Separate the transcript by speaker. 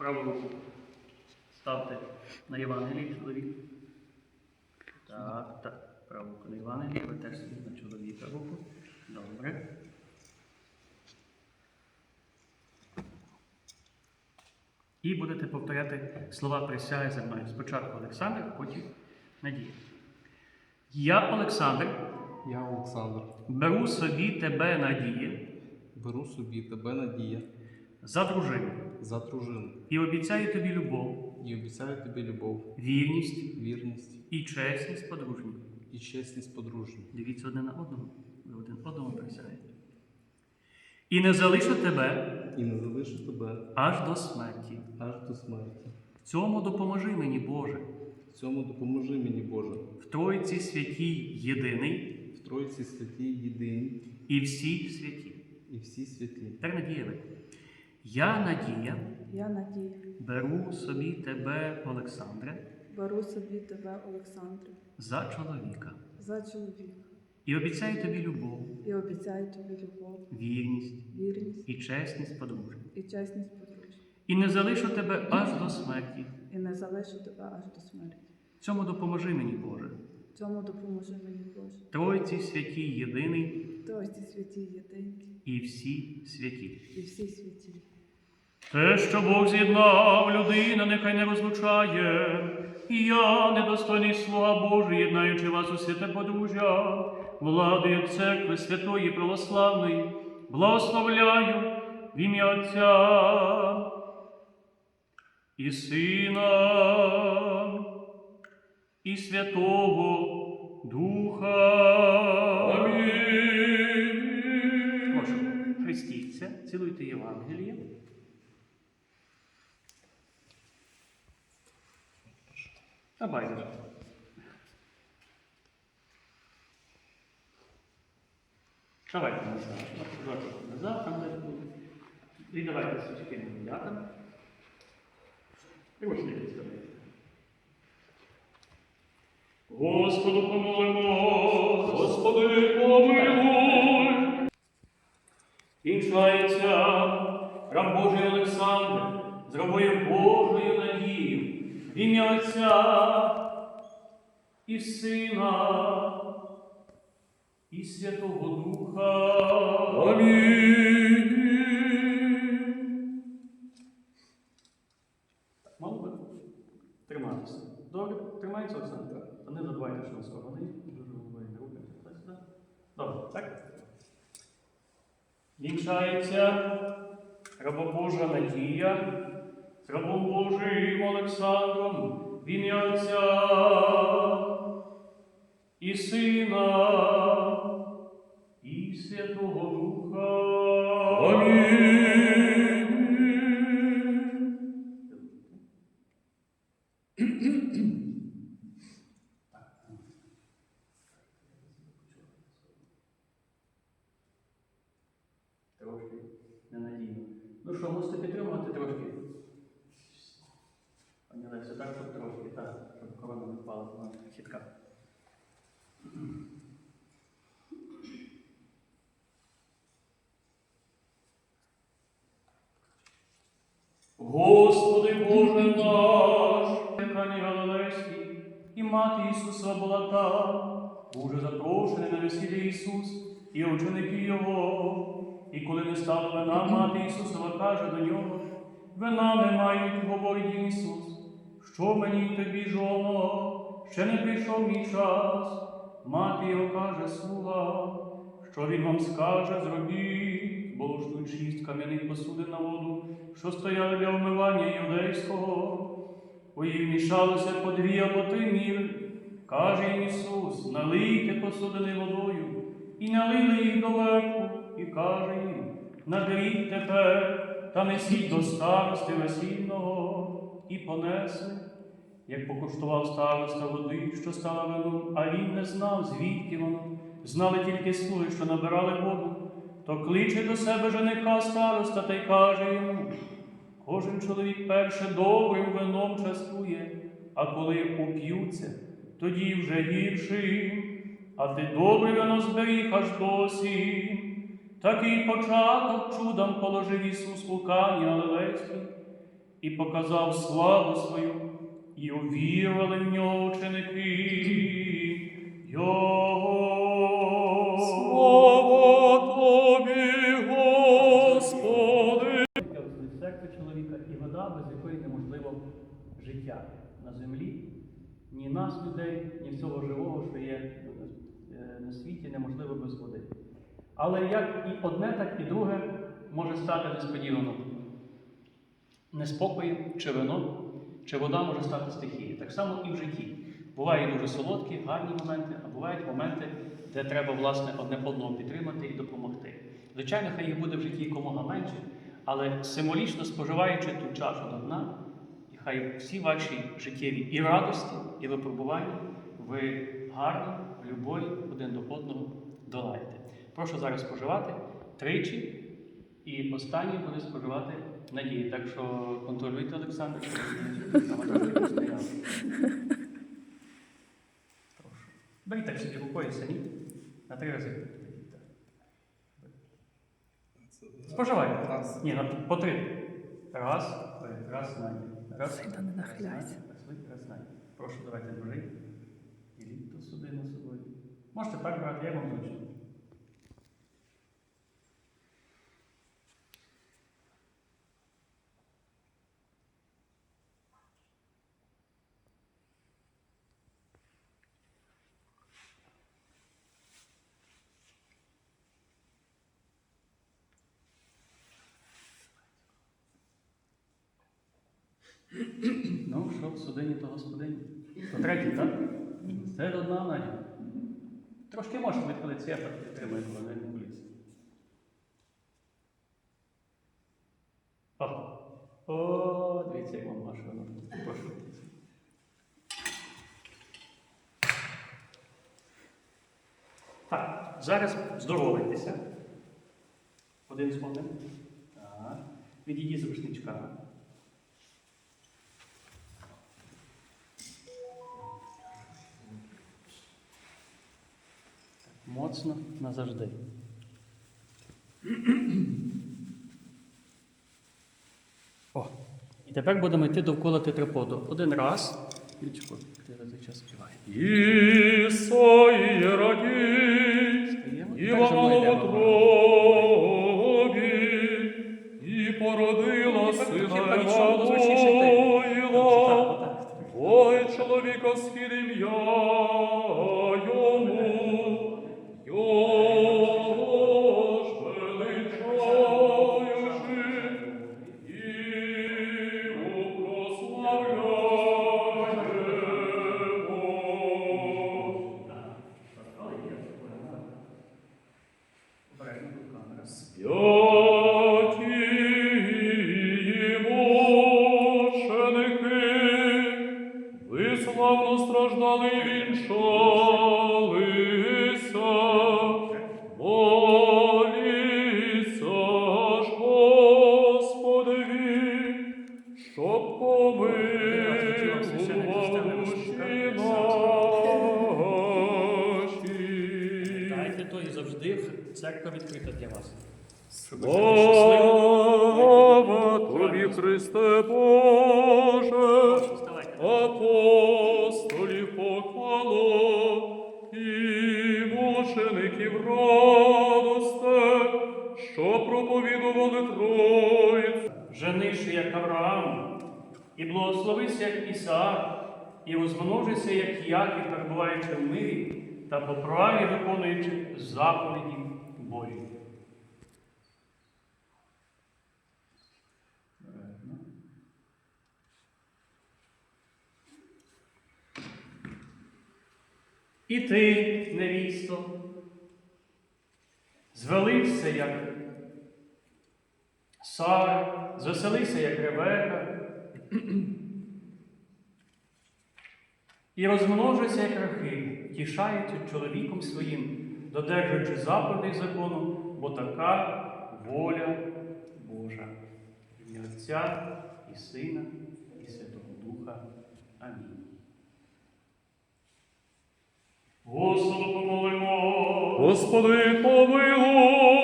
Speaker 1: праву руку ставте на Євангелії чоловік. Так, так. Праву руку на Євангелії, ви теж на чоловіка руку. Добре. І будете повторяти слова присяги за мною. Спочатку Олександр, потім Надія. Я, Олександр,
Speaker 2: Я, Олександр,
Speaker 1: беру собі тебе, Надія,
Speaker 2: беру собі тебе надія
Speaker 1: за дружину
Speaker 2: за дружину
Speaker 1: і обіцяю тобі любов,
Speaker 2: і обіцяю тобі любов,
Speaker 1: вірність
Speaker 2: вірність
Speaker 1: і чесність подружню.
Speaker 2: і чесність подружню.
Speaker 1: Дивіться один на одного, ви один одному присягаєте. І не залишу тебе
Speaker 2: І не залишу тебе
Speaker 1: аж до смерті.
Speaker 2: аж до смерті.
Speaker 1: В цьому допоможи мені, Боже,
Speaker 2: В цьому допоможи мені, Боже,
Speaker 1: в Тройці святій єдиний
Speaker 2: в Тройці святій єдині
Speaker 1: і всі святі.
Speaker 2: і всі святі.
Speaker 1: Тепер Надія ви. Я, Надія,
Speaker 3: Я Надія,
Speaker 1: беру собі тебе, Олександре,
Speaker 3: беру собі тебе, Олександре,
Speaker 1: за чоловіка.
Speaker 3: За чоловіка.
Speaker 1: І обіцяю тобі любов,
Speaker 3: і обіцяю тобі любов,
Speaker 1: вірність.
Speaker 3: Вірність.
Speaker 1: І чесність подружню.
Speaker 3: і чесність подружжя,
Speaker 1: І не залишу тебе аж до смерті.
Speaker 3: і не залишу тебе аж до смерті.
Speaker 1: Цьому допоможи мені, Боже.
Speaker 3: Цьому допоможи мені Боже.
Speaker 1: Тройці святій єдиний
Speaker 3: Тройці святі єдині
Speaker 1: і всі святі.
Speaker 3: і всі святі.
Speaker 1: Те, що Бог з'єднав, людина нехай не розлучає. І я, недостойний слуга Божий, єднаючи вас у святе подружжя, владою церкви святої православної, благословляю в ім'я Отця і Сина і Святого Духа. Амінь. Прошу, хрестіться, цілуйте Євангеліє. А байдуже. Давайте назад. Назад, там. І давайте сучки ребятам. І ось не підставляйте. Господу помолимо, Господи помилуй. Вінчається раб Божий Олександр з рабою Божою надією в ім'я Отця і Сина і Святого Духа. Амінь. Добре, тримається Олександр? Та не забувайте, що на сторони. Дуже головою руки. Добре, так? Вінчається рабобожа Надія з рабом Божим Олександром в ім'я Отця і Сина і Святого Духа. Амінь. Трошки ненадійно. Ну що, мусите підтримувати трошки? Пані Лесю, так, щоб трошки, так, щоб корона не впала на сітка. Господи Боже наш, Кані Галилейський, і мати Ісуса була там, уже запрошений на весілля Ісус і ученики Його. І коли не стало вина, мати Ісусова каже до нього, вина не мають, говорить Ісус. Що мені тобі, жоно, ще не прийшов мій час. Мати його каже, слуга, що він вам скаже, зробіть, бо луштують шість кам'яних посудин на воду, що стояли для вмивання юдейського. У їх вмішалося по дві або три міри. Каже їм Ісус, налийте посудини водою, і налили їх доверху, і каже їм, наберіть тепер та несіть до старости весільного, і понесли. Як покуштував староста води, що стала вином, а він не знав, звідки воно, знали тільки слуги, що набирали воду, то кличе до себе жениха староста та й каже йому, кожен чоловік перше добрим вином частує, а коли уп'ються, тоді вже гіршим, а ти добре вино зберіг аж досі. Такий початок чудом положив Ісус у Кані Галилейській, і показав славу свою, і увірували в нього ученики Його.
Speaker 4: Слава тобі, Господи!
Speaker 1: Церкви чоловіка і вода, без якої неможливо життя на землі. Ні нас, людей, ні всього живого, що є на світі, неможливо без води. Але як і одне, так і друге може стати несподівано. Неспокої, чи вино, чи вода може стати стихією. Так само і в житті. Бувають дуже солодкі, гарні моменти, а бувають моменти, де треба власне одне одного підтримати і допомогти. Звичайно, хай їх буде в житті якомога менше, але символічно споживаючи ту чашу до дна, і хай всі ваші життєві і радості, і випробування ви гарно, в любові один до одного долаєте. Прошу зараз споживати тричі, і останній буде споживати надії. Так що контролюйте, Олександр. Прошу. Беріть так собі рукою самі на три рази. Споживайте.
Speaker 2: Раз.
Speaker 1: Ні, на, по три. Раз, раз, Надя. Раз. Раз, ви, раз, Надя. Прошу, давайте дружи. Судину собою. Можете так брати, я вам зручно. Ну, що судині, то господині. То третій, так? Це одна Надя. Трошки я так підтримую, коли не близько. О, о, дивіться, як вам ваше. Прошу. Так, зараз здоровайтеся. Один з. Так. Відійдіть з рушничка. Моцно назавжди. О, і тепер будемо йти довкола тетраподу. Один раз. Лічко, три рази час співає.
Speaker 4: Радій, і
Speaker 1: йдемо.
Speaker 4: тобі, і породила сина
Speaker 1: отак.
Speaker 4: Ой, чоловіка схід ім'я йому, Слава тобі, Христе Боже, апостолів похвало і мучеників радосте, що проповідували Троїцю.
Speaker 1: Женишся, як Авраам, і благословися, як Ісаак, і розмножися, як Яків, перебуваючи в мирі та по праві виконуючи заповіді І ти, невісто, звелився, як Сара, звеселися, як Ревека, і розмножуйся, як рахи, тішаючи чоловіком своїм, додержуючи заповідей закону, бо така воля Божа. Отця і Сина, і Святого Духа. Амінь.
Speaker 4: Господу помолимо. Господи, помилуй.